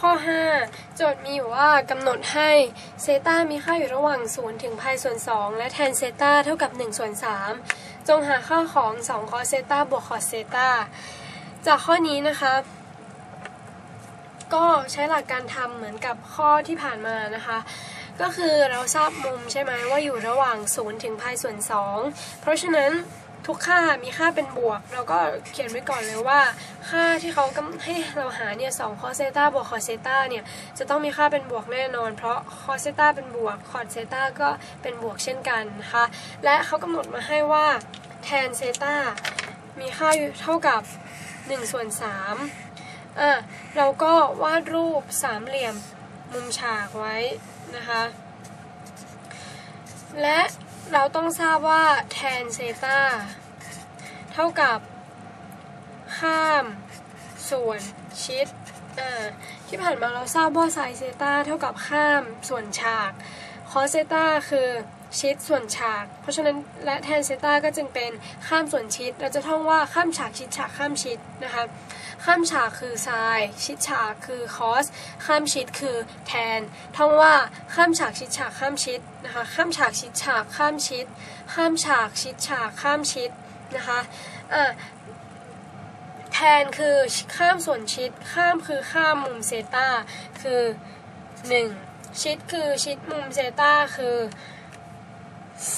ข้อ 5 โจทย์มีอยู่ว่ากำหนดให้เซตามีค่าอยู่ระหว่าง 0 ถึงพายส่วน 2 และแทนเซตาเท่ากับ1ส่วน3จงหาค่าของ 2 คอสเซตาบวกคอสเซตาจากข้อนี้นะคะ ก็ใช้หลักการทำเหมือนกับข้อที่ผ่านมานะคะก็คือเราทราบมุมใช่ไหมว่าอยู่ระหว่าง 0 ถึงพายส่วน 2 เพราะฉะนั้น ทุกค่ามีค่าเป็นบวก เราก็เขียนไว้ก่อนเลยว่า ค่าที่เขากำให้เราหาเนี่ยสองคอเซต้าบวกคอเซต้าเนี่ยจะต้องมีค่าเป็นบวกแน่นอน เพราะคอเซต้าเป็นบวกคอเซต้าก็เป็นบวกเช่นกันนะคะและเขากำหนดมาให้ว่าแทนเซต้ามีค่าเท่ากับ1ส่วน3อะเราก็วาดรูปสามเหลี่ยมมุมฉากไว้นะคะ และ เราต้องทราบว่าแทนเซตาเท่ากับข้ามส่วนชิดอ่าที่ผ่านมาเราทราบว่าไซเซตาเท่ากับข้ามส่วนฉากคอเซตาคือชิดส่วนฉาก เพราะฉะนั้นและแทนเซตาก็จึงเป็นข้ามส่วนชิด เราจะท่องว่าข้ามฉากชิดฉากข้ามชิดนะคะ ข้ามฉากคือไซชิดฉากคือคอส ข้ามชิดคือแทน ท่องว่าข้ามฉากชิดฉากข้ามชิดนะคะข้ามฉากชิดฉากข้ามชิด ข้ามฉากชิดฉากข้ามชิดนะคะอะแทนคือข้ามส่วนชิดข้ามคือข้ามมุมเซตาคือ 1 ชิดคือชิดมุมเซตาคือ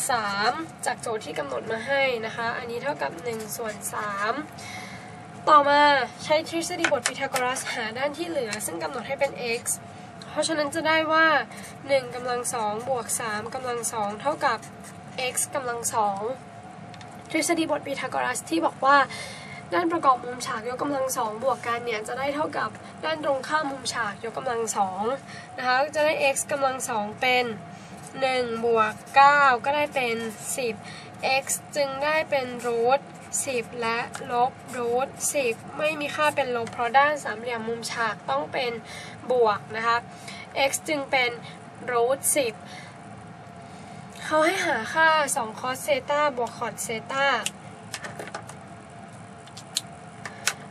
3 จากโจทย์ที่กำหนดมาให้นะคะ อันนี้เท่ากับ 1 ส่วน 3 ต่อมาใช้ทฤษฎีบทพีทาโกรัสหาด้านที่เหลือ ซึ่งกำหนดให้เป็น x เพราะฉะนั้นจะได้ว่า 1กำลัง2บวก3กำลัง2เท่ากับ x กำลัง2ทฤษฎีบทพีทาโกรัสที่บอกว่า ด้านประกอบมุมฉากยกกำลังสองบวกกันเนี่ยจะได้เท่ากับด้านตรงข้ามมุมฉากยกกำลังสองนะคะจะได้ x กำลังสองเป็น1บวก9ก็ได้เป็น 10 x จึงได้เป็นรูท 10 และลบรูท10 ไม่มีค่าเป็นลบเพราะด้านสามเหลี่ยมมุมฉากต้องเป็นบวกนะคะ x จึงเป็นรูท10เขาให้หาค่า2 cos เซตาบวก cot เซตา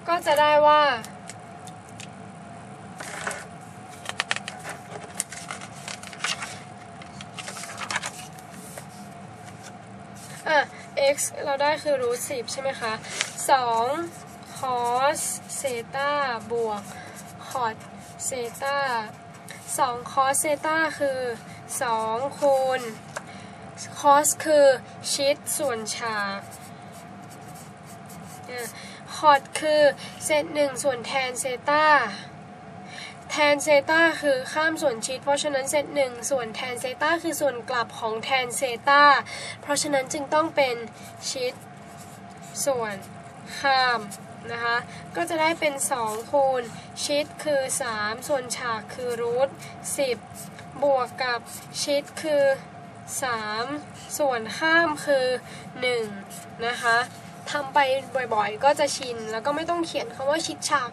ก็จะได้ว่า อะ x เราได้คือรูทสิบใช่ไหมคะสอง cos เซตาบวก cot เซตาสอง cos เซตาคือสองคูณ cos คือชิดส่วนฉากคอดคือเซตหนึ่งส่วนแทนเซตา แทนเซตาคือข้ามส่วนชิด เพราะฉะนั้นเซตหนึ่งส่วนแทนเซตาคือส่วนกลับของแทนเซตาเพราะฉะนั้นจึงต้องเป็นชิด ส่วนข้ามนะคะ ก็จะได้เป็น 2 คูณ ชิดคือ 3 ส่วนฉากคือรูท10 บวกกับชิดคือ 3 ส่วนข้ามคือ 1 นะคะทำไปบ่อยๆ ก็จะชิน แล้วก็ไม่ต้องเขียนคำว่าชิดฉาก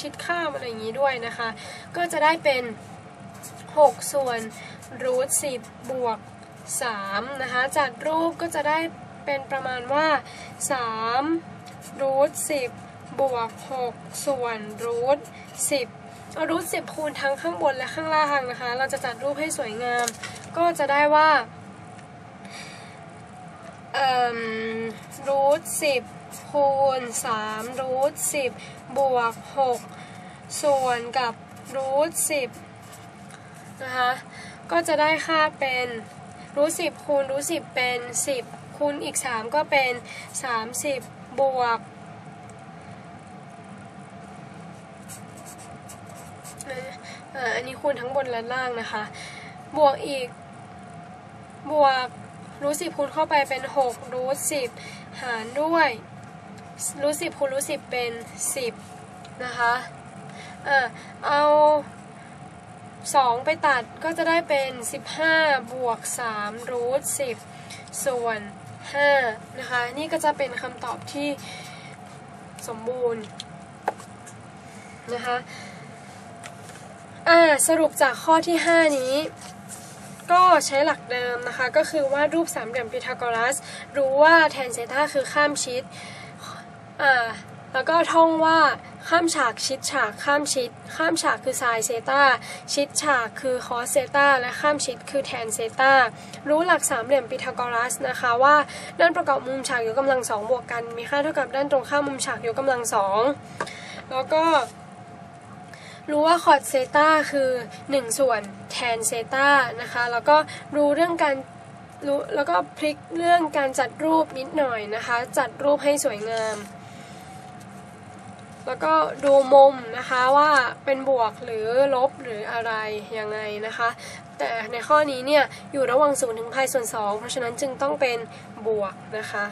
ชิดข้ามอะไรอย่างนี้ด้วยนะคะ ก็จะได้เป็น 6 ส่วนรูท10บวก3นะคะจากรูปก็จะได้เป็นประมาณว่า3รูท10บวก6ส่วนรูท10เอารูท10คูณทั้งข้างบนและข้างล่างนะคะ เราจะจัดรูปให้สวยงาม ก็จะได้ว่ารูทสิบ คูณสามรูทสิบบวกหกส่วนกับรูทสิบนะคะก็จะได้ค่าเป็นรูทสิบคูณรูทสิบเป็นสิบคูณอีกสามก็เป็นสามสิบบวกอันนี้คูณทั้งบนและล่างนะคะ บวกอีก บวกรูทสิบคูณเข้าไปเป็นหกรูทสิบหารด้วย รูทสิบคูณรูทสิบเป็นสิบนะคะอะเอาสองไปตัดก็จะได้เป็นสิบห้าบวกสามรูทสิบส่วนห้านะคะ นี่ก็จะเป็นคำตอบที่สมบูรณ์นะคะอ่าสรุปจากข้อที่ 5 นี้ ก็ใช้หลักเดิมนะคะ ก็คือว่ารูปสามเหลี่ยมพีทาโกรัส รู้ว่าแทนเซต้าคือข้ามชิด อ่าแล้วก็ท่องว่าข้ามฉากชิดฉากข้ามชิด ข้ามฉากคือไซน์เซตาชิดฉากคือคอสเซตาและข้ามชิดคือแทนเซตารู้หลักสามเหลี่ยมพีทาโกรัสนะคะว่าด้านประกอบมุมฉากยกกำลังสองบวกกัน มีค่าเท่ากับด้านตรงข้ามมุมฉากยกกำลังสองแล้วก็รู้ว่าคอร์ดเซตาคือ 1 ส่วนแทนเซตานะคะ แล้วก็รู้เรื่องการรู้แล้วก็พลิกเรื่องการจัดรูปนิดหน่อยนะคะ จัดรูปให้สวยงาม แล้วก็ดูมุมนะคะว่าเป็นบวกหรือลบหรืออะไรยังไงนะคะ แต่ในข้อนี้เนี่ยอยู่ระหว่าง0ถึง π ส่วน2เพราะฉะนั้นจึงต้องเป็นบวกนะคะ